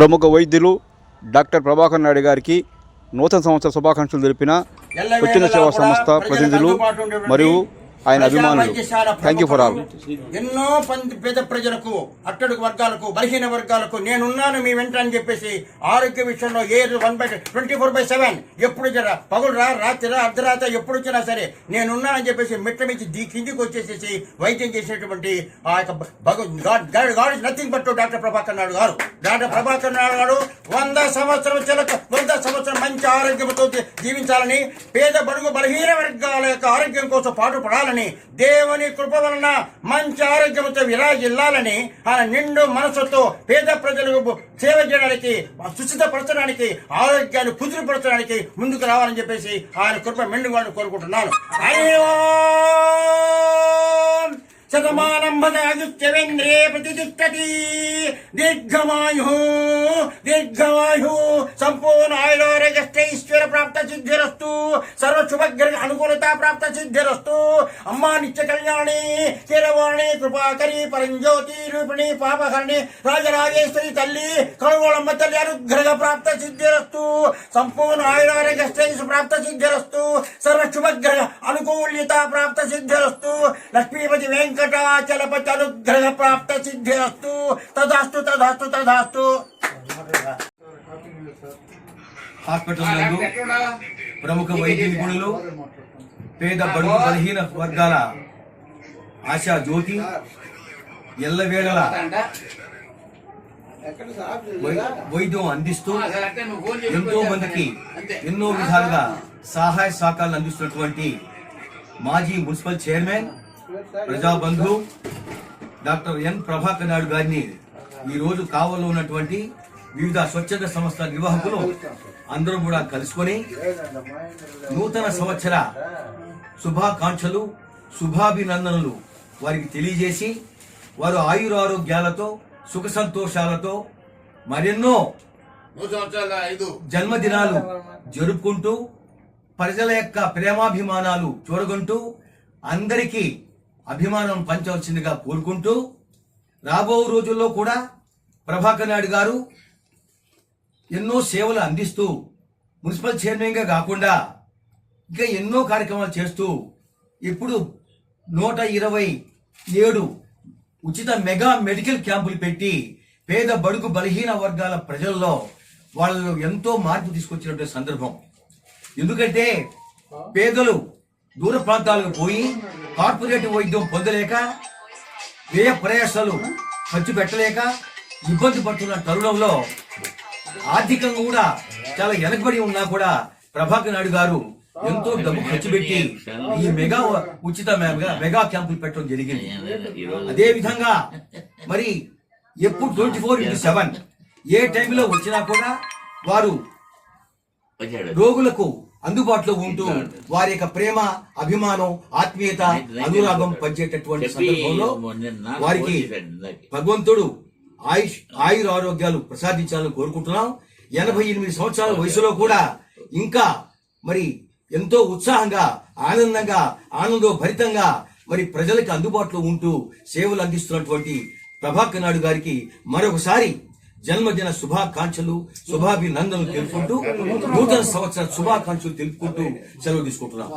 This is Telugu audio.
ప్రముఖ వైద్యులు డాక్టర్ ప్రభాకర్ నాయుడు గారికి నూతన సంవత్సర శుభాకాంక్షలు తెలిపిన స్వచ్ఛంద సేవా సంస్థ ప్రతినిధులు మరియు ఆయన అభిమానులు. థ్యాంక్ యూ ఫర్ ఆల్ ఎన్నో పంది ప్రజలకు అట్టడుగు వర్గాలకు బలహీన వర్గాలకు నేనున్నాను మీ వెంట అని చెప్పేసి ఆరోగ్య విషయంలో A one by twenty four by seven. ఎప్పుడు పగులు రా రాత్రి రా అర్ధరాత్రి ఎప్పుడు వచ్చినా సరే నేనున్నానని చెప్పేసి మెట్ల మించి దీ కిందికి వచ్చేసేసి వైద్యం చేసినటువంటి ఆ యొక్క God nothing but doctor Prabhakar Naidu గారు. డాక్టర్ ప్రభాకర్ నాయుడు గారు వంద సంవత్సరం చిలక వంద సంవత్సరం మంచి ఆరోగ్యంతో జీవించాలని పేద బడుగు బలహీన వర్గాల యొక్క ఆరోగ్యం కోసం పాటుపడాలని దేవుని కృప వలన మంచి ఆరోగ్యంతో విరాజిల్లాలని ఆయన నిండు మనసుతో పేద ప్రజలకు సేవ చేయడానికి సుచితపరచడానికి ఆరోగ్యాన్ని కుదురుపరచడానికి ముందుకు రావాలని చెప్పేసి ఆయన కృప మెండుగా కోరుకుంటున్నాను. హరి శతమానం భదాయుష్యవేంద్రే ప్రతిష్టతి దీర్ఘమాయు దీర్ఘమాయు. సంపూర్ణ ఆయురారోగ్యశ్చైశ్వర ప్రాప్త సిద్ధిరస్తు. సర్వశుభగ్ర అనుకూలత ప్రాప్త సిద్ధిరస్తు. అమ్మా నిత్య కళ్యాణి కీరవాణి కృపాకరి పరంజ్యోతి రూపిణి పాపహరణి రాజరాజేశ్వరి తల్లి కనుగోళమ్మ తల్లి అనుగ్రహ ప్రాప్త సిద్ధిరస్తు. సంపూర్ణ ఆయురారోగ్యశ్చైశ్వర ప్రాప్త సిద్ధిరస్తు. సర్వశుభగ్రహ అనుకూల్యత ప్రాప్త సిద్ధిరస్తు. లక్ష్మీ వెంకటాచలపతి అనుగ్రహ ప్రాప్త సిద్ధిరస్తు తదాస్తు తదాస్తు తదాస్తు. హాస్పిటల్ ప్రముఖ వైద్య నిపుణులు పేద బడుగు బలహీన వర్గాల ఆశా జ్యోతి ఎల్లవేళల వైద్యం అందిస్తూ ఎంతో మందికి ఎన్నో విధాలుగా సహాయ సహకారాలు అందిస్తున్నటువంటి మాజీ మున్సిపల్ చైర్మన్ ప్రజాబంధు డాక్టర్ ఎన్ ప్రభాకర్ నాయుడు గారిని ఈ రోజు కావల్లో ఉన్నటువంటి వివిధ స్వచ్ఛంద సంస్థల నిర్వాహకులు అందరూ కూడా కలుసుకొని నూతన సంవత్సర శుభాకాంక్షలు శుభాభినందనలు వారికి తెలియజేసి వారు ఆయురారోగ్యాలతో సుఖ సంతోషాలతో మరెన్నో జన్మదినాలు జరుపుకుంటూ ప్రజల యొక్క ప్రేమాభిమానాలు చూడగొంటూ అందరికీ అభిమానం పంచవలసిందిగా కోరుకుంటూ రాబో రోజుల్లో కూడా ప్రభాకర్ నాయుడు గారు ఎన్నో సేవలు అందిస్తూ మున్సిపల్ చైర్మన్గా కాకుండా ఇంకా ఎన్నో కార్యక్రమాలు చేస్తూ ఇప్పుడు నూట ఇరవై ఏడు ఉచిత మెగా మెడికల్ క్యాంపులు పెట్టి పేద బడుగు బలహీన వర్గాల ప్రజల్లో వాళ్ళు ఎంతో మార్పు తీసుకొచ్చినటువంటి సందర్భం. ఎందుకంటే పేదలు దూర ప్రాంతాలకు పోయి కార్పొరేట్ వైద్యం పొందలేక వ్యయ ప్రయాసాలు ఖర్చు పెట్టలేక ఇబ్బంది పడుతున్న తరుణంలో ఆర్థికంగా కూడా చాలా వెనకబడి ఉన్నా కూడా ప్రభాకర్ నాయుడు గారు ఎంతో డబ్బు ఖర్చు పెట్టి ఈ మెగా ఉచిత మెగా మెగా క్యాంపులు పెట్టడం జరిగింది. అదే విధంగా మరి ఎప్పుడు ట్వంటీ ఫోర్ ఇంటూ సెవెన్ ఏ టైంలో వచ్చినా కూడా వారు రోగులకు అందుబాటులో ఉంటూ వారి యొక్క ప్రేమ అభిమానం ఆత్మీయత అనురాగం పంచేటటువంటి సందర్భంలో వారికి భగవంతుడు ఆయుష్ ఆయుర ఆరోగ్యాలు ప్రసాదించాలని కోరుకుంటున్నాం. ఎనభై ఎనిమిది సంవత్సరాల వయసులో కూడా ఇంకా మరి ఎంతో ఉత్సాహంగా ఆనందంగా ఆనందో భరితంగా మరి ప్రజలకు అందుబాటులో ఉంటూ సేవలు అందిస్తున్నటువంటి ప్రభాకర్ నాయుడు గారికి మరొకసారి జన్మదిన శుభాకాంక్షలు శుభాభినందనలు తెలుపుకుంటూ నూతన సంవత్సర శుభాకాంక్షలు తెలుపుకుంటూ సెలవు తీసుకుంటున్నాం.